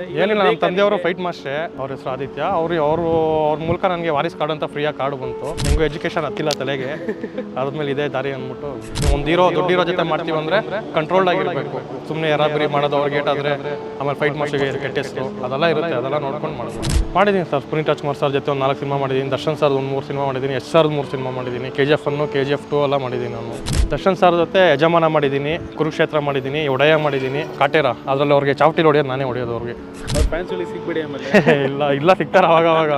ಏನಿಲ್ಲ ನಮ್ಮ ತಂದೆಯವರು ಫೈಟ್ ಮಾಸ್ಟ್ರೆ ಅವ್ರ ಹೆಸರು ಆದಿತ್ಯ. ಅವ್ರು ಅವರು ಅವ್ರ ಮೂಲಕ ನನಗೆ ವಾರಿಸ್ ಕಾರ್ಡ್ ಅಂತ ಫ್ರೀಯಾಗಿ ಕಾರ್ಡ್ ಬಂತು. ನಿಮಗೂ ಎಜುಕೇಷನ್ ಹತ್ತಿಲ್ಲ ತಲೆಗೆ. ಅದ್ಮೇಲೆ ಇದೇ ದಾರಿ ಅಂದ್ಬಿಟ್ಟು. ಒಂದು ಹೀರೋ ದೊಡ್ಡ ಹೀರೋ ಜೊತೆ ಮಾಡ್ತೀವಿ ಅಂದರೆ ಕಂಟ್ರೋಲ್ಡ್ ಆಗಿರಬೇಕು. ಸುಮ್ಮನೆ ಯಾರಾಬರಿ ಮಾಡೋದು ಅವ್ರಿಗೆ ಏಟಾದರೆ ಆಮೇಲೆ ಫೈಟ್ ಮಾಸ್ಟ್ರಿಗೆ ಕೆಟ್ಟೆಸ್ತು ಅದೆಲ್ಲ ಇರುತ್ತೆ ಅದೆಲ್ಲ ನೋಡ್ಕೊಂಡು ಮಾಡೋದು ಮಾಡಿದ್ದೀನಿ ಸರ್ ಪುನೀತ್ ರಾಜ್ಕುಮಾರ್ ಸರ್ ಜೊತೆ ಒಂದು ನಾಲ್ಕು ಸಿನಿಮಾ ಮಾಡಿದ್ದೀನಿ ದರ್ಶನ್ ಸರ್ ಒಂದು ಮೂರು ಸಿನಿಮಾ ಮಾಡಿದ್ದೀನಿ ಎಸ್ ಸರ್ ಮೂರು ಸಿನಿಮಾ ಮಾಡಿದ್ದೀನಿ ಕೆ ಜಿ ಎಫ್ ಅನ್ನು ಕೆ ಜಿ ಎಫ್ ಟು ಎಲ್ಲ ಮಾಡಿದ್ದೀನಿ ನಾನು. ದರ್ಶನ್ ಸರ್ ಜೊತೆ ಯಜಮಾನ ಮಾಡಿದ್ದೀನಿ ಕುರುಕ್ಷೇತ್ರ ಮಾಡಿದ್ದೀನಿ ಒಡೆಯ ಮಾಡಿದ್ದೀನಿ ಕಾಟೇರ. ಅದರಲ್ಲಿ ಅವ್ರಿಗೆ ಚಾವಟಿಲಿ ಹೊಡೆಯೋದು ನಾನೇ ಹೊಡೆಯೋದು ಅವ್ರಿಗೆ. ಅವ್ರ ಫ್ಯಾನ್ಸ್ಗಳಿಗೆ ಸಿಗ್ಬೇಡಿ ಆಮೇಲೆ. ಇಲ್ಲ ಇಲ್ಲ ಸಿಗ್ತಾರೆ ಅವಾಗ ಅವಾಗ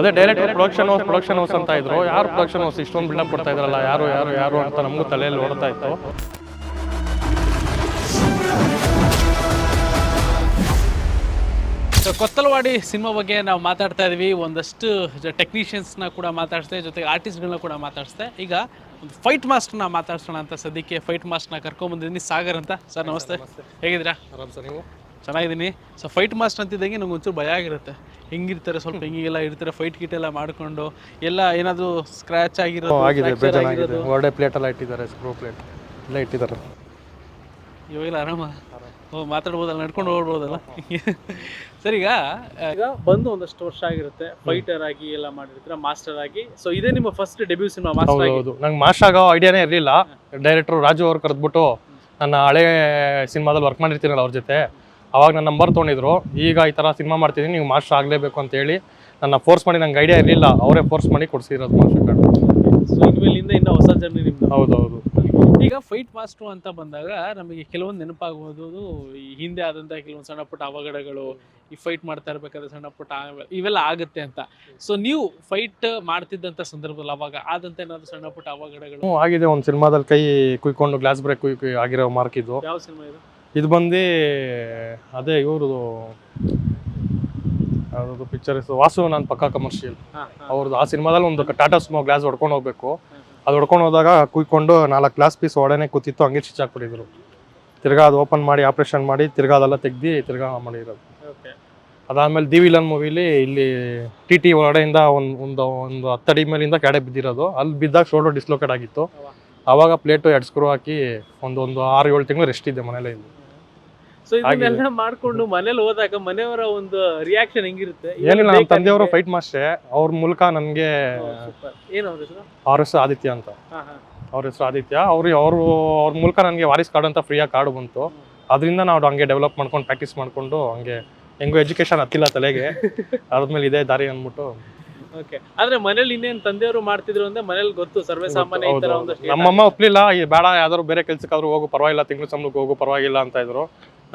ಅದೇ direct production house production house ಅಂತ ಇದ್ರು. ಯಾರು ಪ್ರೊಡಕ್ಷನ್ ಹೌಸ್ ಇಷ್ಟೊಂದು ಬಿಲ್ಡಪ್ ಕೊಡ್ತಾ ಇದ್ರಲ್ಲ ಯಾರು ಯಾರು ಯಾರು ಅಂತ ನಮಗೂ ತಲೆಯಲ್ಲಿ ಓಡ್ತಾ ಇತ್ತು. ಸೊ ಕೊತ್ತಲವಾಡಿ ಸಿನಿಮಾ ಬಗ್ಗೆ ನಾವು ಮಾತಾಡ್ತಾ ಇದೀವಿ. ಒಂದಷ್ಟು ಟೆಕ್ನಿಷಿಯನ್ಸ್ನ ಕೂಡ ಮಾತಾಡಿಸ್ದೆ ಜೊತೆಗೆ ಆರ್ಟಿಸ್ಟ್ಗಳನ್ನ ಕೂಡ ಮಾತಾಡಿಸ್ದೆ. ಈಗ ಒಂದು ಫೈಟ್ ಮಾಸ್ಟರ್ನ ಮಾತಾಡ್ಸೋಣ ಅಂತ ಸದ್ಯಕ್ಕೆ ಫೈಟ್ ಮಾಸ್ಟರ್ನ ಕರ್ಕೊಂಬಂದಿದ್ದೀನಿ ಸಾಗರ್ ಅಂತ. ಸರ್ ನಮಸ್ತೆ. ಹೇಗಿದ್ದೀರಾ? ಆರಾಮ್ ಸರ್ ನೀವು? ಚೆನ್ನಾಗಿದ್ದೀನಿ. ಸೊ ಫೈಟ್ ಮಾಸ್ಟರ್ ಅಂತಿದ್ದಂಗೆ ನಂಗೆ ಒಂಚೂರು ಭಯ ಆಗಿರುತ್ತೆ. ಹೆಂಗಿರ್ತಾರೆ ಸ್ವಲ್ಪ ಹಿಂಗೆಲ್ಲ ಇರ್ತಾರೆ ಫೈಟ್ ಗಿಟ್ ಎಲ್ಲ ಮಾಡ್ಕೊಂಡು ಎಲ್ಲ ಏನಾದರೂ ಸ್ಕ್ರ್ಯಾಚ್ ಆಗಿರೋದು ಆಗಿದೆ fracture ಬೇಜಾರಾಗಿದೆ. ಆಗಿರೋದು. ವರ್ಡೆ ಪ್ಲೇಟ್ ಎಲ್ಲ ಇಟ್ಟಿದ್ದಾರೆ ಸ್ಕ್ರೂ ಪ್ಲೇಟ್ ಎಲ್ಲ ಇಟ್ಟಿದ್ದಾರೆ. ಇವಾಗೆಲ್ಲ ಆರಾಮ. ಓ ಮಾತಾಡ್ಬೋದಲ್ಲ ನಡ್ಕೊಂಡು ಹೋಗ್ಬೋದಲ್ಲ ಸರ್ ಈಗ ಈಗ ಬಂದು ಒಂದಷ್ಟು ವರ್ಷ ಆಗಿರುತ್ತೆ. ಫೈಟರ್ ಆಗಿ ಎಲ್ಲ ಮಾಡಿರ್ತೀರ ಮಾಸ್ಟರ್ ಆಗಿ. ಸೊ ಇದೇ ನಿಮ್ಮ ಫಸ್ಟ್ ಡೆಬ್ಯೂ ಸಿನಿಮಾ ಮಾಸ್ಟರ್ ಆಗಿ. ಹೌದು. ನಂಗೆ ಮಾಸ್ಟರ್ ಆಗೋ ಐಡಿಯಾನೇ ಇರಲಿಲ್ಲ. ಡೈರೆಕ್ಟ್ರು ರಾಜು ಅವ್ರು ಕರೆದ್ಬಿಟ್ಟು ನನ್ನ ಹಳೆ ಸಿನಿಮಾದಲ್ಲಿ ವರ್ಕ್ ಮಾಡಿರ್ತೀನಲ್ಲ ಅವ್ರ ಜೊತೆ. ಅವಾಗ ನನ್ನ ನಂಬರ್ ತೊಗೊಂಡಿದ್ರು. ಈಗ ಈ ಥರ ಸಿನಿಮಾ ಮಾಡ್ತಿದ್ದೀನಿ ನೀವು ಮಾಸ್ಟರ್ ಆಗಲೇಬೇಕು ಅಂತ ಹೇಳಿ ನನ್ನ ಫೋರ್ಸ್ ಮಾಡಿ ನಂಗೆ ಐಡಿಯಾ ಇರಲಿಲ್ಲ ಅವರೇ ಫೋರ್ಸ್ ಮಾಡಿ ಕೊಡಿಸಿರೋದು ಮಾಸ್ಟರ್ ಕಾರ್ಡ್ ಇನ್ನ ಹೊಸ ಜರ್ನಿ ನಿಮ್ದು. ಹೌದು ಹೌದು ಈಗ ಫೈಟ್ ಮಾಸ್ಟರ್ ಅಂತ ಬಂದಾಗ ನಮಗೆ ಕೆಲವೊಂದು ನೆನಪಾಗುವುದು ಈ ಹಿಂದೆ ಆದಂತಹ ಕೆಲವೊಂದು ಸಣ್ಣ ಪುಟ್ಟ ಅವಘಡಗಳು ಈ ಫೈಟ್ ಮಾಡ್ತಾ ಇರ್ಬೇಕಾದ್ರೆ ಸಣ್ಣ ಪುಟ್ಟ ಇವೆಲ್ಲ ಆಗುತ್ತೆ ಅಂತ. ಸೊ ನೀವು ಫೈಟ್ ಮಾಡ್ತಿದ್ದಂಥ ಸಂದರ್ಭದಲ್ಲಿ ಅವಾಗ ಆದಂತ ಏನಾದ್ರು ಸಣ್ಣ ಪುಟ್ಟ ಅವಘಡಗಳು? ಆಗಿದೆ. ಒಂದು ಸಿನಿಮಾದಲ್ಲಿ ಕೈ ಕುಯ್ಕೊಂಡು ಗ್ಲಾಸ್ ಬ್ರೇಕ್ ಕುಯ್ ಆಗಿರೋ ಮಾರ್ಕ್ ಇದು. ಯಾವ ಸಿನಿಮಾ ಇದು? ಇದು ಬಂದು ಅದೇ ಇವ್ರದ್ದು ಯಾವ್ದು ಪಿಕ್ಚರ್ ಹೆಸರು? ವಾಸು ನಾನು ಪಕ್ಕಾ ಕಮರ್ಷಿಯಲ್ ಅವ್ರದ್ದು ಆ ಸಿನಿಮಾದಲ್ಲಿ ಒಂದು ಟಾಟಾ ಸ್ಮೋ ಗ್ಲಾಸ್ ಹೊಡ್ಕೊಂಡು ಹೋಗ್ಬೇಕು. ಅದು ಹೊಡ್ಕೊಂಡು ಹೋದಾಗ ಕುಯ್ಕೊಂಡು ನಾಲ್ಕು ಗ್ಲಾಸ್ ಪೀಸ್ ಒಡನೆ ಕೂತಿತ್ತು ಹಂಗೆ ಸ್ಟಿಚ್ ಹಾಕ್ಬಿಟ್ಟಿದ್ರು ತಿರ್ಗಾ ಅದು ಓಪನ್ ಮಾಡಿ ಆಪ್ರೇಷನ್ ಮಾಡಿ ತಿರ್ಗಾ ಅದೆಲ್ಲ ತೆಗ್ದು ತಿರ್ಗಾ ಮಾಡಿರೋದು. ಅದಾದಮೇಲೆ ಅದಾದ್ಮೇಲೆ ದಿ ವಿಲನ್ ಮೂವಿಲಿ ಇಲ್ಲಿ ಟಿ ಟಿ ಒಳಗಡೆಯಿಂದ ಒಂದು ಒಂದು ಒಂದು ಹತ್ತಡಿ ಮೇಲಿಂದ ಕೆಡೆ ಬಿದ್ದಿರೋದು. ಅಲ್ಲಿ ಬಿದ್ದಾಗ ಶೋಲ್ಡರ್ ಡಿಸ್ಲೋಕೇಟ್ ಆಗಿತ್ತು. ಆವಾಗ ಪ್ಲೇಟು ಎರಡು ಸ್ಕ್ರೂ ಹಾಕಿ ಒಂದು ಒಂದು ಆರು ಏಳು ತಿಂಗಳು ರೆಸ್ಟ್ ಇದೆ ಮನೇಲಿ ಇಲ್ಲಿ ಸೊ ಇದನ್ನೆಲ್ಲ ಮಾಡ್ಕೊಂಡು ಮನೇಲಿ ಹೋದಾಗ ಮನೆಯವರ ಒಂದು ರಿಯಾಕ್ಷನ್ ಹೆಂಗಿರುತ್ತೆ? ಏನಿಲ್ಲ ನಮ್ಮ ತಂದೆಯವರು ಫೈಟ್ ಮಾಸ್ಟೆ ಅವ್ರ ಮೂಲಕ ನನಗೆ ಏನು ಅವ್ರ ಹೆಸರು? ಅವ್ರ ಹೆಸರು ಆದಿತ್ಯ ಅಂತ. ಅವ್ರ ಹೆಸರು ಆದಿತ್ಯ. ಅವ್ರು ಅವರು ಅವ್ರ ಮೂಲಕ ನನಗೆ ವಾರಿಸ್ ಕಾರ್ಡ್ ಅಂತ ಫ್ರೀಯಾಗಿ ಕಾರ್ಡ್ ಬಂತು. ಅದರಿಂದ ನಾವು ಹಂಗೆ ಡೆವಲಪ್ ಮಾಡ್ಕೊಂಡು ಪ್ರಾಕ್ಟೀಸ್ ಮಾಡಿಕೊಂಡು ಹಂಗೆ ಹೆಂಗೋ ಎಜುಕೇಷನ್ ಹತ್ತಿಲ್ಲ ತಲೆಗೆ. ಅದ್ಮೇಲೆ ಇದೇ ದಾರಿ ಅಂದ್ಬಿಟ್ಟು. ಓಕೆ ಆದ್ರೆ ಮನೇಲಿ ಇನ್ನೇನ್ ತಂದೆಯವರು ಮಾಡ್ತಿದ್ರು ಅಂದ್ರೆ ಮನೇಲಿ ಗೊತ್ತು ಸರ್ವೇ ಸಾಮಾನ್ಯ ಈ ತರ. ಒಂದಷ್ಟು ನಮ್ಮಮ್ಮ ಒಪ್ಲಿಲ್ಲ ಈ ಬೇಡ ಯಾವ್ದಾದ್ರು ಬೇರೆ ಕೆಲ್ಸಕ್ಕಾದ್ರೂ ಹೋಗು ಪರವಾಗಿಲ್ಲ ತಿಂಗಳು ಸಂಬಳಕ್ಕೆ ಹೋಗು ಪರವಾಗಿಲ್ಲ ಅಂತ ಇದ್ರು.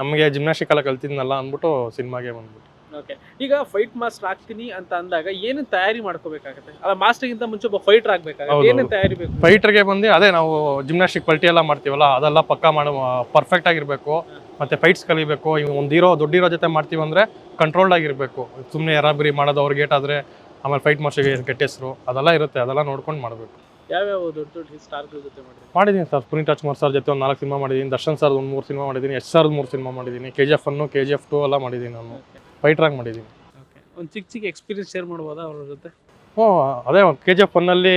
ನಮಗೆ ಜಿಮ್ನಾಸ್ಟಿಕ್ ಎಲ್ಲ ಕಲ್ತಿದ್ನಲ್ಲ ಅಂದ್ಬಿಟ್ಟು ಸಿನಿಮಾಗೆ ಬಂದ್ಬಿಟ್ಟು ಓಕೆ ಈಗ ಫೈಟ್ ಮಾಸ್ಟರ್ ಆಗ್ತೀನಿ ಅಂತ ಅಂದಾಗ ಏನು ತಯಾರಿ ಮಾಡ್ಕೋಬೇಕಾಗುತ್ತೆ? ಅಲ್ಲ ಮಾಸ್ಟರ್ ಗಿಂತ ಮುಂಚೆ ಒಬ್ಬ ಫೈಟರ್ ಆಗ್ಬೇಕಾಗತ್ತೆ. ಏನೇನು ಏನೇನ್ ತಯಾರಿ ಬೇಕು? ಫೈಟರ್ಗೆ ಬಂದು ಅದೇ ನಾವು ಜಿಮ್ನಾಸ್ಟಿಕ್ ಪಲ್ಟಿ ಎಲ್ಲ ಮಾಡ್ತೀವಲ್ಲ ಅದೆಲ್ಲ ಪಕ್ಕ ಮಾಡೋ ಪರ್ಫೆಕ್ಟ್ ಆಗಿರಬೇಕು. ಮತ್ತೆ ಫೈಟ್ಸ್ ಕಲಿಬೇಕು. ಈಗ ಒಂದು ಹೀರೋ ದೊಡ್ಡ ಹೀರೋ ಜೊತೆ ಮಾಡ್ತೀವಿ ಅಂದ್ರೆ ಕಂಟ್ರೋಲ್ಡ್ ಆಗಿರಬೇಕು. ಸುಮ್ಮನೆ ಯಾರಾಬರಿ ಮಾಡೋದು ಅವ್ರಿಗೆ ಏಟಾದರೆ ಆಮೇಲೆ ಫೈಟ್ ಮಾಸ್ಟರ್ಗೆ ಕೆಟ್ಟ ಹೆಸರು ಅದೆಲ್ಲ ಇರುತ್ತೆ. ಅದೆಲ್ಲ ನೋಡ್ಕೊಂಡು ಮಾಡಬೇಕು. ಯಾವ್ಯಾವ ದೊಡ್ಡ ದೊಡ್ಡ ಸ್ಟಾರ್ಗಳ ಜೊತೆ ಮಾಡಿದ್ರಿ? ಮಾಡಿದ್ದೀನಿ ಸರ್. ಪುನೀತ್ ರಾಜ್ಕುಮಾರ್ ಸರ್ ಜೊತೆ ಒಂದು ನಾಲ್ಕು ಸಿನಿಮಾ ಮಾಡಿದ್ದೀನಿ. ದರ್ಶನ್ ಸರ್ ಒಂದು ಮೂರು ಸಿನಿಮಾ ಮಾಡಿದ್ದೀನಿ. ಎಸ್ ಸರ್ ಮೂರು ಸಿನಿಮಾ ಮಾಡಿದ್ದೀನಿ. ಕೆ ಜಿ ಎಫ್ ಅನ್ನು ಕೆ ಜಿ ಎಫ್ ಟು ಎಲ್ಲ ಮಾಡಿದ್ದೀನಿ ನಾನು. ಫೈಟ್ರಾಗಿ ಮಾಡಿದ್ದೀನಿ. ಓಕೆ ಒಂದು ಚಿಕ್ಕ ಚಿಕ್ಕ ಎಕ್ಸ್ಪೀರಿಯನ್ಸ್ ಶೇರ್ ಮಾಡ್ಬೋದಾ ಅವ್ರ ಜೊತೆ? ಹ್ಞೂ ಅದೇ ಕೆ ಜಿ ಎಫ್ ಒನ್ನಲ್ಲಿ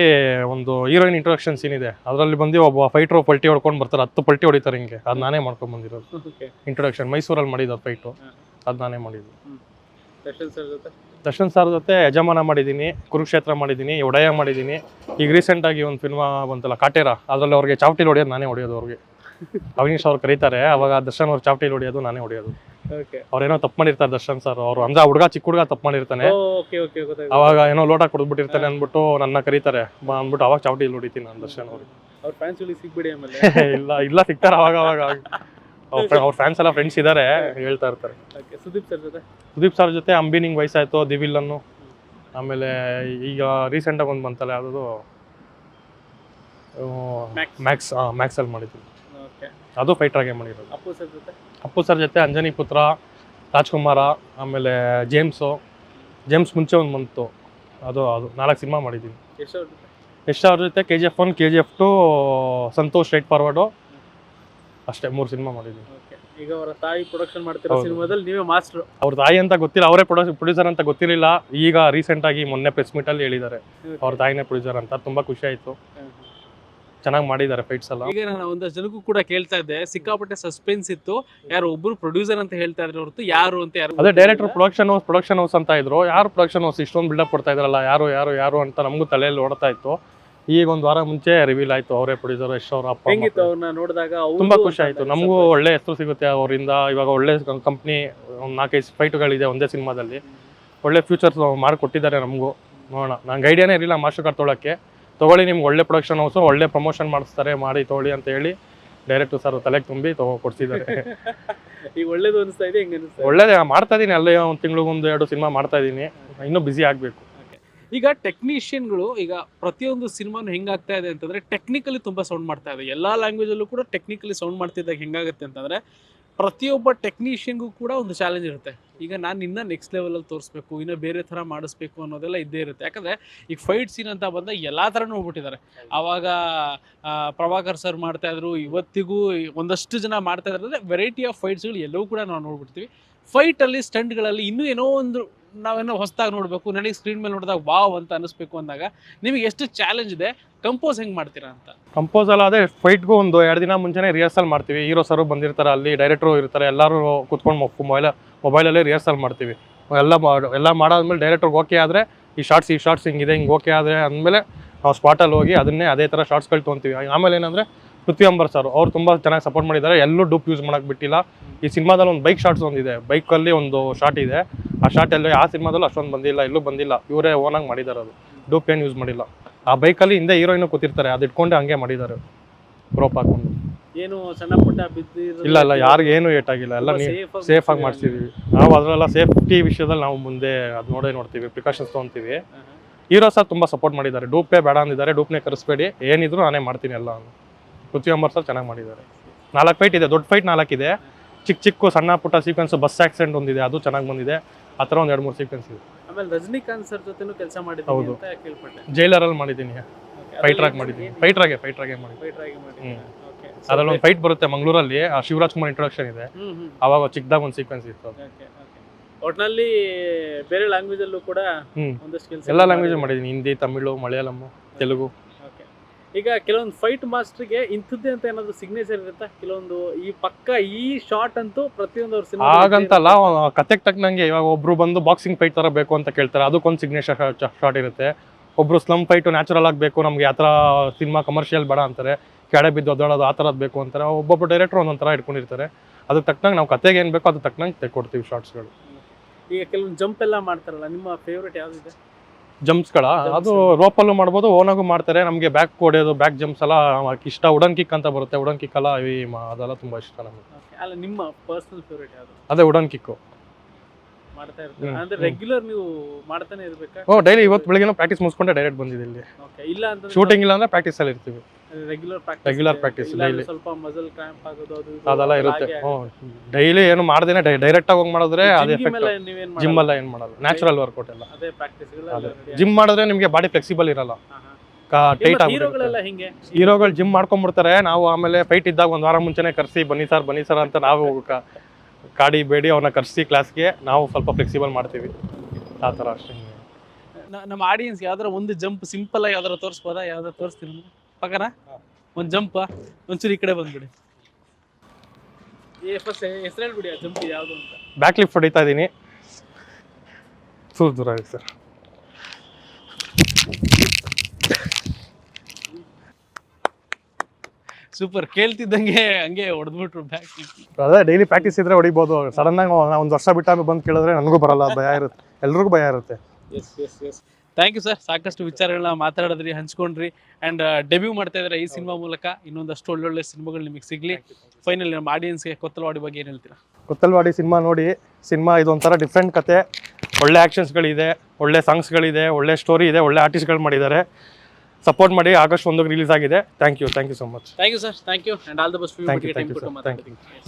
ಒಂದು ಹೀರೋಯಿನ್ ಇಂಟ್ರೊಡಕ್ಷನ್ ಸೀನ್ ಇದೆ. ಅದರಲ್ಲಿ ಬಂದು ಒಬ್ಬ ಫೈಟ್ರು ಪಲ್ಟಿ ಹೊಡ್ಕೊಂಡು ಬರ್ತಾರೆ. ಹತ್ತು ಪಲ್ಟಿ ಹೊಡಿತಾರೆ ಹಿಂಗೆ. ಅದು ನಾನೇ ಮಾಡ್ಕೊಂಡು ಬಂದಿರೋದು. ಇಂಟ್ರೊಡಕ್ಷನ್ ಮೈಸೂರಲ್ಲಿ ಮಾಡಿದ್ದು ಫೈಟು ಅದು ನಾನೇ ಮಾಡಿದ್ದು. ದರ್ಶನ್ ಸರ್ ಜೊತೆ? ಯಜಮಾನ ಮಾಡಿದ್ದೀನಿ ಕುರುಕ್ಷೇತ್ರ ಮಾಡಿದ್ದೀನಿ ಒಡೆಯ ಮಾಡಿದ್ದೀನಿ. ಈಗ ರೀಸೆಂಟಾಗಿ ಒಂದು ಸಿನಿಮಾ ಬಂತಲ್ಲ ಕಾಟೇರ. ಅದರಲ್ಲಿ ಅವ್ರಿಗೆ ಚಾವಟಿಲಿ ಹೊಡೆಯೋದು ನಾನೇ ಹೊಡೆಯೋದು ಅವ್ರಿಗೆ. ಅವಿನೀಶ್ ಅವ್ರು ಕರೀತಾರೆ ಅವಾಗ ದರ್ಶನ್ ಅವ್ರು ಚಾವಟಿಲಿ ಹೊಡೆಯೋದು ನಾನೇ ಹೊಡೆಯೋದು. ಅವ್ರೇನೋ ತಪ್ಪು ಮಾಡಿರ್ತಾರೆ ದರ್ಶನ್ ಸರ್. ಅವರು ಅಂದ್ರೆ ಹುಡುಗ ಚಿಕ್ಕ ಹುಡುಗ ತಪ್ಪು ಮಾಡಿರ್ತಾನೆ. ಅವಾಗ ಏನೋ ಲೋಟ ಕೊಡ್ಬಿಟ್ಟಿರ್ತಾನೆ ಅಂದ್ಬಿಟ್ಟು ನನ್ನ ಕರೀತಾರೆ. ಬಾ ಅಂದ್ಬಿಟ್ಟು ಅವಾಗ ಚಾವಟಿಲಿ ಹೊಡಿತೀನಿ ನಾನು ದರ್ಶನ್ ಅವ್ರಿಗೆ. ಇಲ್ಲ ಇಲ್ಲ ಸಿಗ್ತಾರೆ ಅವಾಗ ಅವಾಗ. ಅವ್ರ ಫ್ಯಾನ್ಸ್ ಎಲ್ಲ ಫ್ರೆಂಡ್ಸ್ ಇದ್ದಾರೆ ಹೇಳ್ತಾ ಇರ್ತಾರೆ. ಸುದೀಪ್ ಸರ್ ಜೊತೆ? ಸುದೀಪ್ ಸರ್ ಜೊತೆ ಅಂಬಿನಿಂಗ್ ವಯಸ್ಸಾಯ್ತು ದಿವಿಲ್ಲನ್ನು ಆಮೇಲೆ ಈಗ ರೀಸೆಂಟಾಗಿ ಒಂದು ಬಂತಲ್ಲ ಯಾವುದು. ಮ್ಯಾಕ್ಸ್ ಅಲ್ಲಿ ಮ್ಯಾಕ್ಸಲ್ಲಿ ಮಾಡಿದ್ವಿ ಅದು ಫೈಟ್ರಾಗೆ ಮಾಡಿರೋದು? ಅಪ್ಪು ಸರ್ ಜೊತೆ? ಅಪ್ಪು ಸರ್ ಜೊತೆ ಅಂಜನಿ ಪುತ್ರ ರಾಜ್ಕುಮಾರ ಆಮೇಲೆ ಜೇಮ್ಸು ಜೇಮ್ಸ್ ಮುಂಚೆ ಒಂದು ಬಂತು ಅದು ಅದು ನಾಲ್ಕು ಸಿನಿಮಾ ಮಾಡಿದ್ದೀನಿ. ಎಷ್ಟು ಅವ್ರ ಜೊತೆ? K G F one K G F two Santosh straight forward ಅಷ್ಟೇ ಮೂರು ಸಿನಿಮಾ ಮಾಡಿದ್ದೀನಿ ಈಗ ಅವರ ತಾಯಿ ಪ್ರೊಡಕ್ಷನ್ ಮಾಡ್ತಿರೋ. ಸಿನಿಮಾದಲ್ಲಿ ನೀವೇ ಮಾಸ್ಟರ್ ಅವ್ರ ತಾಯಿ ಅಂತ ಗೊತ್ತಿಲ್ಲ ಅವರೇ ಪ್ರೊಡ್ಯೂಸ್ ಪ್ರೊಡ್ಯೂಸರ್ ಅಂತ ಗೊತ್ತಿರಲಿಲ್ಲ. ಈಗ ರೀಸೆಂಟ್ ಆಗಿ ಮೊನ್ನೆ ಪ್ರೆಸ್ ಅಲ್ಲಿ ಹೇಳಿದ್ದಾರೆ. ಅವ್ರ ತಾಯಿನೇ ಪ್ರೊಡ್ಯೂಸರ್ ಅಂತ ತುಂಬಾ ಖುಷಿ ಆಯ್ತು. ಚೆನ್ನಾಗಿ ಮಾಡಿದ್ದಾರೆ ಫೈಟ್ಸ್ ಎಲ್ಲ. ಈಗ ನಾನು ಒಂದಷ್ಟು ಜನಕ್ಕೂ ಕೂಡ ಕೇಳ್ತಾ ಇದ್ದೆ ಸಿಕ್ಕಾಪಟ್ಟೆ ಸಸ್ಪೆನ್ಸ್ ಇತ್ತು. ಯಾರು ಒಬ್ರು ಪ್ರೊಡ್ಯೂಸರ್ ಅಂತ ಹೇಳ್ತಾ ಇದ್ರು ಹೊರತು ಯಾರು ಅಂತ ಯಾರು ಅದೇ director production house production house ಅಂತ ಇದ್ರು. ಯಾರು ಪ್ರೊಡಕ್ಷನ್ ಹೌಸ್ ಇಷ್ಟೊಂದು ಬಿಲ್ಡಪ್ ಕೊಡ್ತಾ ಇದ್ರಲ್ಲ ಯಾರು ಯಾರು ಯಾರು ಅಂತ ನಮಗೂ ತಲೆಯಲ್ಲಿ ಓಡ್ತಾ ಇತ್ತು. ಈಗ ಒಂದು ವಾರ ಮುಂಚೆ ರಿವೀಲ್ ಆಯ್ತು ಅವರೇ ಪ್ರೊಡ್ಯೂಸರ್ ಯಶ್ ಅವ್ರ ಅಪ್ಪ ಹೆಂಗಿತ್ತು ಅವ್ರನ್ನ ನೋಡಿದಾಗ? ತುಂಬಾ ಖುಷಿ ಆಯ್ತು. ನಮಗೂ ಒಳ್ಳೆ ಹೆಸರು ಸಿಗುತ್ತೆ ಅವರಿಂದ. ಇವಾಗ ಒಳ್ಳೆ ಕಂಪ್ನಿ ಒಂದು ನಾಲ್ಕೈದು ಫೈಟ್ಗಳಿದೆ ಒಂದೇ ಸಿನಿಮಾದಲ್ಲಿ. ಒಳ್ಳೆ ಫ್ಯೂಚರ್ಸ್ ಮಾಡಿಕೊಟ್ಟಿದ್ದಾರೆ ನಮಗೂ. ನೋಡೋಣ. ನಂಗೆ ಐಡಿಯಾನೇ ಇರಲಿಲ್ಲ ಮಾಸ್ಟರ್ ಕಾರ್ಡ್ ತೊಗೊಳಕ್ಕೆ. ತೊಗೊಳ್ಳಿ ನಿಮ್ಗೆ ಒಳ್ಳೆ ಪ್ರೊಡಕ್ಷನ್ ಹೌಸು ಒಳ್ಳೆ ಪ್ರಮೋಷನ್ ಮಾಡಿಸ್ತಾರೆ ಮಾಡಿ ತೊಗೊಳ್ಳಿ ಅಂತ ಹೇಳಿ ಡೈರೆಕ್ಟರ್ ಸರ್ ತಲೆಗೆ ತುಂಬಿ ತಗೋ ಕೊಡ್ಸಿದ್ದಾರೆ. ಈಗ ಒಳ್ಳೇದು ಅನಿಸ್ತಾ ಇದೆ ಹೆಂಗ ಒಳ್ಳೇದೇ ಮಾಡ್ತಾ ಇದ್ದೀನಿ ಅಲ್ಲೇ ಒಂದು ತಿಂಗಳಿಗೊಂದು ಎರಡು ಸಿನಿಮಾ ಮಾಡ್ತಾ ಇದ್ದೀನಿ ಇನ್ನೂ ಬ್ಯುಸಿ ಆಗಬೇಕು. ಈಗ ಟೆಕ್ನಿಷಿಯನ್ಗಳು ಈಗ ಪ್ರತಿಯೊಂದು ಸಿನಿಮಾನು ಹೆಂಗಾಗ್ತಾ ಇದೆ ಅಂತಂದರೆ ಟೆಕ್ನಿಕಲಿ ತುಂಬ ಸೌಂಡ್ ಮಾಡ್ತಾ ಇದೆ. ಎಲ್ಲ ಲ್ಯಾಂಗ್ವೇಜಲ್ಲೂ ಕೂಡ ಟೆಕ್ನಿಕಲಿ ಸೌಂಡ್ ಮಾಡ್ತಿದ್ದಾಗ ಹೆಂಗಾಗುತ್ತೆ ಅಂತಂದರೆ ಪ್ರತಿಯೊಬ್ಬ ಟೆಕ್ನಿಷಿಯನ್ಗೂ ಕೂಡ ಒಂದು ಚಾಲೆಂಜ್ ಇರುತ್ತೆ. ಈಗ ನಾನು ಇನ್ನ ನೆಕ್ಸ್ಟ್ ಲೆವೆಲಲ್ಲಿ ತೋರಿಸ್ಬೇಕು, ಇನ್ನೂ ಬೇರೆ ಥರ ಮಾಡಿಸ್ಬೇಕು ಅನ್ನೋದೆಲ್ಲ ಇದ್ದೇ ಇರುತ್ತೆ. ಯಾಕಂದರೆ ಈಗ ಫೈಟ್ ಸೀನ್ ಅಂತ ಬಂದಾಗ ಎಲ್ಲ ಥರನೂ ಹೋಗ್ಬಿಟ್ಟಿದ್ದಾರೆ. ಆವಾಗ ಪ್ರಭಾಕರ್ ಸರ್ ಮಾಡ್ತಾ ಇದ್ರು, ಇವತ್ತಿಗೂ ಒಂದಷ್ಟು ಜನ ಮಾಡ್ತಾ ಇದ್ದಾರೆ. ವೆರೈಟಿ ಆಫ್ ಫೈಟ್ಸ್ಗಳು ಎಲ್ಲವೂ ಕೂಡ ನಾವು ನೋಡ್ಬಿಡ್ತೀವಿ. ಫೈಟಲ್ಲಿ ಸ್ಟಂಟ್ಗಳಲ್ಲಿ ಇನ್ನೂ ಏನೋ ಒಂದು ನಾವೇನೋ ಹೊಸದಾಗಿ ನೋಡಬೇಕು, ನನಗೆ ಸ್ಕ್ರೀನ್ ಮೇಲೆ ನೋಡಿದಾಗ ವಾವ್ ಅಂತ ಅನಿಸ್ಬೇಕು ಅಂದಾಗ ನಿಮಗೆ ಎಷ್ಟು ಚಾಲೆಂಜ್ ಇದೆ ಕಂಪೋಸ್ ಹೆಂಗೆ ಮಾಡ್ತೀರಾ ಅಂತ? ಕಂಪೋಸ್ ಅಲ್ಲ, ಅದೇ ಫೈಟ್ಗೂ ಒಂದು ಎರಡು ದಿನ ಮುಂಚೆನೇ ರಿಹರ್ಸಲ್ ಮಾಡ್ತೀವಿ. ಹೀರೋ ಸರ್ ಬಂದಿರ್ತಾರೆ ಅಲ್ಲಿ ಡೈರೆಕ್ಟ್ರು ಇರ್ತಾರೆ, ಎಲ್ಲರೂ ಕುತ್ಕೊಂಡು ಮೊಬೈಲ್ ಮೊಬೈಲಲ್ಲೇ ರಿಹರ್ಸಲ್ ಮಾಡ್ತೀವಿ. ಎಲ್ಲ ಎಲ್ಲ ಮಾಡಾದ್ಮೇಲೆ ಡೈರೆಕ್ಟ್ರಿಗೆ ಓಕೆ ಆದರೆ, ಈ ಶಾರ್ಟ್ಸ್ ಈ ಶಾರ್ಟ್ಸ್ ಹಿಂಗಿದೆ ಹಿಂಗೆ ಓಕೆ ಆದರೆ ಅಂದಮೇಲೆ ನಾವು ಸ್ಪಾಟಲ್ಲಿ ಹೋಗಿ ಅದನ್ನೇ ಅದೇ ಥರ ಶಾರ್ಟ್ಸ್ಗಳು ತೊಗೊತೀವಿ. ಆಮೇಲೆ ಏನಂದರೆ ಪೃಥ್ವಿ ಅಂಬರ್ ಸರ್ ಅವ್ರು ತುಂಬ ಚೆನ್ನಾಗಿ ಸಪೋರ್ಟ್ ಮಾಡಿದ್ದಾರೆ. ಎಲ್ಲೂ ಡೂಪ್ ಯೂಸ್ ಮಾಡೋಕೆ ಬಿಟ್ಟಿಲ್ಲ. ಈ ಸಿನಿಮಾದಲ್ಲಿ ಒಂದು ಬೈಕ್ ಶಾರ್ಟ್ಸ್ ಒಂದಿದೆ. ಬೈಕಲ್ಲಿ ಒಂದು ಶಾರ್ಟ್ ಇದೆ. ಆ ಶಾರ್ಟ್ ಎಲ್ಲ ಆ ಸಿನಿಮಾದಲ್ಲೂ ಅಷ್ಟೊಂದು ಬಂದಿಲ್ಲ ಎಲ್ಲೂ ಬಂದಿಲ್ಲ. ಇವರೇ ಓನಾಗಿ ಮಾಡಿದ್ದಾರೆ ಅದು. ಡೂಪ್ ಏನು ಯೂಸ್ ಮಾಡಿಲ್ಲ. ಆ ಬೈಕಲ್ಲಿ ಹಿಂದೆ ಹೀರೋಯಿನ್ ಕೂತಿರ್ತಾರೆ ಅದು ಇಟ್ಕೊಂಡೆ ಹಂಗೆ ಮಾಡಿದ್ದಾರೆ. ಪ್ರೋಪ್ ಹಾಕೊಂಡು. ಏನು ಸಣ್ಣ ಪುಟ್ಟ ಇಲ್ಲ ಇಲ್ಲ ಯಾರಿಗೂ ಏನು ಏಟ್ ಆಗಿಲ್ಲ. ಎಲ್ಲ ಸೇಫ್ ಆಗಿ ಮಾಡಿಸಿದೀವಿ. ನಾವು ಅದ್ರಲ್ಲ ಸೇಫ್ಟಿ ವಿಷಯದಲ್ಲಿ ನಾವು ಮುಂದೆ ಅದು ನೋಡೇ ನೋಡ್ತೀವಿ ಪ್ರಿಕಾಷನ್ಸ್ ತೊಗೊತೀವಿ. ಹೀರೋ ಸರ್ ತುಂಬ ಸಪೋರ್ಟ್ ಮಾಡಿದ್ದಾರೆ. ಡೂಪೇ ಬೇಡ ಅಂದಿದ್ದಾರೆ. ಡೂಪ್ನೇ ಕರೆಸ್ಬೇಡಿ. ಏನಿದ್ರು ನಾನೇ ಮಾಡ್ತೀನಿ ಎಲ್ಲ ಪೃಥ್ವಿ ಅಂಬರ್ ಸರ್ ಚೆನ್ನಾಗಿ ಮಾಡಿದ್ದಾರೆ. ನಾಲ್ಕು ಫೈಟ್ ಇದೆ ದೊಡ್ಡ ಫೈಟ್ ನಾಲ್ಕು ಇದೆ. ಚಿಕ್ಕ ಚಿಕ್ಕ ಸಣ್ಣ ಪುಟ್ಟ ಸೀಕ್ವೆನ್ಸ್ ಬಸ್ ಆಕ್ಸಿಡೆಂಟ್ ಒಂದಿದೆ ಅದು ಚೆನ್ನಾಗಿ ಬಂದಿದೆ. ಆ ಥರ ಒಂದು ಎರಡು ಮೂರು ಸೀಕ್ವೆನ್ಸ್ ಇದೆ. ಆಮೇಲೆ ರಜನಿಕಾಂತ್ ಸರ್ ಜೊತೆನೂ ಕೆಲಸ ಮಾಡಿದ್ದೀನಿ ಹೌದು. ಅಂತ ಕೇಳ್ಪಟ್ಟೆ. ಜೈಲರಲ್ಲಿ ಮಾಡಿದ್ದೀನಿ. ಫೈಟ್ರಾಗಿ ಮಾಡಿದ್ದೀನಿ. ಫೈಟ್ರಾಗೆ ಫೈಟ್ರಾಗೆ ಮಾಡಿದ್ದೀನಿ. ಓಕೆ ಅದ್ರಲ್ಲಿ ಒಂದು ಫೈಟ್ ಬರುತ್ತೆ ಮಂಗಳೂರಲ್ಲಿ ಆ ಶಿವರಾಜ್ ಕುಮಾರ್ ಇಂಟ್ರೊಡಕ್ಷನ್ ಇದೆ. ಹ್ಮ್ ಹ್ಮ್. ಅವಾಗ ಚಿಕ್ಕದಾಗ ಒಂದು ಸೀಕ್ವೆನ್ಸ್ ಇತ್ತು ಅದು. ಓಕೆ ಓಕೆ ಒಟ್ನಲ್ಲಿ ಬೇರೆ ಲ್ಯಾಂಗ್ವೇಜ್ ಅಲ್ಲೂ ಕೂಡ ಹ್ಮ್. ಒಂದಷ್ಟು ಕೆಲಸ ಎಲ್ಲ ಲ್ಯಾಂಗ್ವೇಜ್ ಮಾಡಿದ್ದೀನಿ. ಹಿಂದಿ ತಮಿಳು ಮಲಯಾಳಂ ತೆಲುಗು. ಈಗ ಕೆಲವೊಂದು ಫೈಟ್ ಮಾಸ್ಟರ್ಗೆ ಇಂಥದ್ದೇ ಅಂತ ಏನಾದ್ರು ಸಿಗ್ನೇಚರ್ ಇರುತ್ತಾ? ಕೆಲವೊಂದು ಈ ಪಕ್ಕ ಈ ಶಾಟ್ ಅಂತೂ ಪ್ರತಿಯೊಂದು ಅವ್ರ ಸಿನಿಮಾ ಹಾಗಂತಲ್ಲ ಕತೆಗೆ ತಕ್ಕನಂಗೆ ಇವಾಗ ಒಬ್ರು ಬಂದು ಬಾಕ್ಸಿಂಗ್ ಫೈಟ್ ತರ ಬೇಕು ಅಂತ ಕೇಳ್ತಾರೆ. ಅದಕ್ಕೊಂದು ಸಿಗ್ನೇಚರ್ ಶಾಟ್ ಇರುತ್ತೆ. ಒಬ್ರು ಸ್ಲಮ್ ಫೈಟ್ ನ್ಯಾಚುರಲ್ ಆಗಿ ಬೇಕು ನಮ್ಗೆ ಆ ಥರ ಸಿನಿಮಾ ಕಮರ್ಷಿಯಲ್ ಬೇಡ ಅಂತಾರೆ. ಕೆಡೆ ಬಿದ್ದು ಒದ್ದಾಡೋದು ಆ ಥರದ್ದು ಬೇಕು ಅಂತಾರೆ. ಒಬ್ಬೊಬ್ಬ ಡೈರೆಕ್ಟರ್ ಒಂದೊಂದು ಥರ ಇಟ್ಕೊಂಡಿರ್ತಾರೆ. ಅದಕ್ಕೆ ತಕ್ಕನಂಗೆ ನಾವು ಕತೆಗೆ ಏನು ಬೇಕೋ ಅದಕ್ಕೆ ತಕ್ಕನಂಗೆ ತೆಕ್ಕೊಡ್ತೀವಿ ಶಾರ್ಟ್ಸ್ಗಳು ಈಗ ಕೆಲವೊಂದು ಜಂಪ್ ಎಲ್ಲ ಮಾಡ್ತಾರಲ್ಲ ನಿಮ್ಮ ಫೇವ್ರೇಟ್ ಯಾವ್ದಿದೆ? ಜಂಪ್ಸ್ಗಳ ಅದು ರೋಪಲ್ಲೂ ಮಾಡ್ಬೋದು ಓನಾಗೂ ಮಾಡ್ತಾರೆ. ನಮಗೆ ಬ್ಯಾಕ್ ಹೊಡೆಯೋದು ಬ್ಯಾಕ್ ಜಂಪ್ಸ್ ಎಲ್ಲ ಇಷ್ಟ. ಉಡನ್ ಕಿಕ್ ಅಂತ ಬರುತ್ತೆ. ಉಡನ್ ಕಿಕ್ ಎಲ್ಲ ಮಾ- ಅದೆಲ್ಲ ತುಂಬ ಇಷ್ಟ ನಮಗೆ. ಅಲ್ಲ ನಿಮ್ಮ ಪರ್ಸನಲ್ ಫೇವ್ರೇಟ್ ಯಾವುದು? ಅದೇ ಉಡನ್ ಕಿಕ್ಕು. ಮಾಡ್ತಾ ಇರ್ತೀರಾ? ಹ್ಮ್, ಅಂದ್ರೆ ಹ್ಮ್. ರೆಗ್ಯುಲರ್ ನೀವು ಮಾಡ್ತಾನೆ ಇರ್ಬೇಕಾ? ಓ ಡೈಲಿ ಇವತ್ತು ಬೆಳಿಗ್ಗೆ ಪ್ರಾಕ್ಟೀಸ್ ಮುಗಿಸ್ಕೊಂಡೆ ಡೈರೆಕ್ಟ್ ಬಂದಿದೆ ಇಲ್ಲಿ. ಓಕೆ ಇಲ್ಲ ಅಂತ ಶೂಟಿಂಗ್ ಇಲ್ಲ ಅಂದ್ರೆ ಪ್ರಾಕ್ಟೀಸಲ್ಲಿ ಇರ್ತೀವಿ ರೆಗ್ಯುಲರ್ ಪ್ರಾಕ್ಟೀಸ್ ರೆಗ್ಯುಲರ್. ಸ್ವಲ್ಪ ಮಸಲ್ ಕ್ರಾಂಪ್ ಆಗೋದು ಅದು ಇದು ಅದೆಲ್ಲ ಇರುತ್ತೆ. ಹ್ಞೂ. ಡೈಲಿ ಏನು ಮಾಡ್ದೇನೆ ಡೈರೆಕ್ಟ್ ಆಗಿ ಹೋಗಿ ಮಾಡಿದ್ರೆ ಅದು Gym ಎಫೆಕ್ಟ್ ಎಲ್ಲ ನೀವೇನ್ ಜಿಮ್? ಎಲ್ಲ ಏನು ಮಾಡಲ್ಲ. ನ್ಯಾಚುರಲ್ ವರ್ಕೌಟ್ ಎಲ್ಲ. ಅದೇ ಪ್ರಾಕ್ಟೀಸ್ ಅದೇ. ಜಿಮ್ ಮಾಡಿದ್ರೆ ನಿಮಗೆ ಬಾಡಿ ಫ್ಲೆಕ್ಸಿಬಲ್ ಇರಲ್ಲ. ಟೈಟ್ ಆಗಿ ಹೀರೋಗಳೆಲ್ಲ ಹಿಂಗೆ? ಹೀರೋಗಳು ಜಿಮ್ ಮಾಡ್ಕೊಂಡ್ಬಿಡ್ತಾರೆ. ನಾವು ಆಮೇಲೆ ಫೈಟ್ ಇದ್ದಾಗ ಒಂದು ವಾರ ಮುಂಚೆನೆ ಕರ್ಸಿ ಬನ್ನಿ ಸರ್ ಬನ್ನಿ ಸರ್ ಅಂತ ನಾವು ಕ- ಕಾಡಿ ಬೇಡಿ ಅವನ್ನ ಕರ್ಸಿ ಕ್ಲಾಸ್ಗೆ ನಾವು ಸ್ವಲ್ಪ ಫ್ಲೆಕ್ಸಿಬಲ್ ಮಾಡ್ತೀವಿ. ಆ ಥರ ಅಷ್ಟೇ. ನ- ನಮ್ಮ ಆಡಿಯನ್ಸ್ ಯಾವ್ದಾರ ಒಂದು ಜಂಪ್ ಸಿಂಪಲ್ ಆಗಿ ಯಾವ್ದಾರ ತೋರಿಸ್ಬೋದಾ? ಯಾವ್ದಾರ ತೋರಿಸ್ತೀನಿ? ಪಕ್ಕನ? ಒಂದು ಜಂಪ್ ಒಂಚೂರು ಈ ಕಡೆ ಬಂದ್ಬಿಡಿ. ಹೆಸರು ಹೇಳ್ಬಿಡಿ ಆ ಜಂಪ್ ಯಾವುದು ಅಂತ. ಬ್ಯಾಕ್ ಲಿಫ್ಟ್ ಹೊಡಿತಾ ಇದ್ದೀನಿ ಸೂರ್ ದೂರ ಆಗಿದೆ ಸರ್. ಸೂಪರ್ ಕೇಳ್ತಿದ್ದಂಗೆ ಹಂಗೆ ಹೊಡೆದ್ಬಿಟ್ರು ಬ್ಯಾಕ್ ಅದೇ ಡೈಲಿ ಪ್ರಾಕ್ಟೀಸ್ ಇದ್ರೆ ಹೊಡಿಬೋದು. ಸಡನ್ ಆಗಿ ಒಂದು ವರ್ಷ ಬಿಟ್ಟಾಗ ಬಂದು ಕೇಳಿದ್ರೆ ನನಗೂ ಬರಲ್ಲ ಭಯ ಇರುತ್ತೆ. ಎಲ್ರಿಗೂ ಭಯ ಇರುತ್ತೆ. Yes yes yes thank you sir ಸಾಕಷ್ಟು ವಿಚಾರಗಳನ್ನ ಮಾತಾಡಿದ್ರಿ ಹಂಚ್ಕೊಂಡ್ರಿ. ಆ್ಯಂಡ್ ಡೆಬ್ಯೂ ಮಾಡ್ತಾ ಇದ್ದಾರೆ ಈ ಸಿನಿಮಾ ಮೂಲಕ. ಇನ್ನೊಂದಷ್ಟು ಒಳ್ಳೊಳ್ಳೆ ಸಿನಿಮಾಗಳು ನಿಮಗೆ ಸಿಗಲಿ. ಫೈನಲ್ ನಮ್ಮ ಆಡಿಯನ್ಸ್ಗೆ ಕೊತ್ತಲವಾಡಿ ಬಗ್ಗೆ ಏನು ಹೇಳ್ತೀರಾ? ಕೊತ್ತಲವಾಡಿ ಸಿನಿಮಾ ನೋಡಿ. ಸಿನಿಮಾ ಇದೊಂಥರ ಡಿಫ್ರೆಂಟ್ ಕತೆ. ಒಳ್ಳೆ ಆ್ಯಕ್ಷನ್ಸ್ಗಳಿದೆ ಒಳ್ಳೆ ಸಾಂಗ್ಸ್ಗಳಿದೆ ಒಳ್ಳೆ ಸ್ಟೋರಿ ಇದೆ ಒಳ್ಳೆ ಆರ್ಟಿಸ್ಟ್ಗಳು ಮಾಡಿದ್ದಾರೆ. ಸಪೋರ್ಟ್ ಮಾಡಿ ಆಗಸ್ಟ್ ಒಂದಕ್ಕೆ ರಿಲೀಸ್ ಆಗಿದೆ. Thank you thank you so much thank you sir thank you and all the best thank you thank you.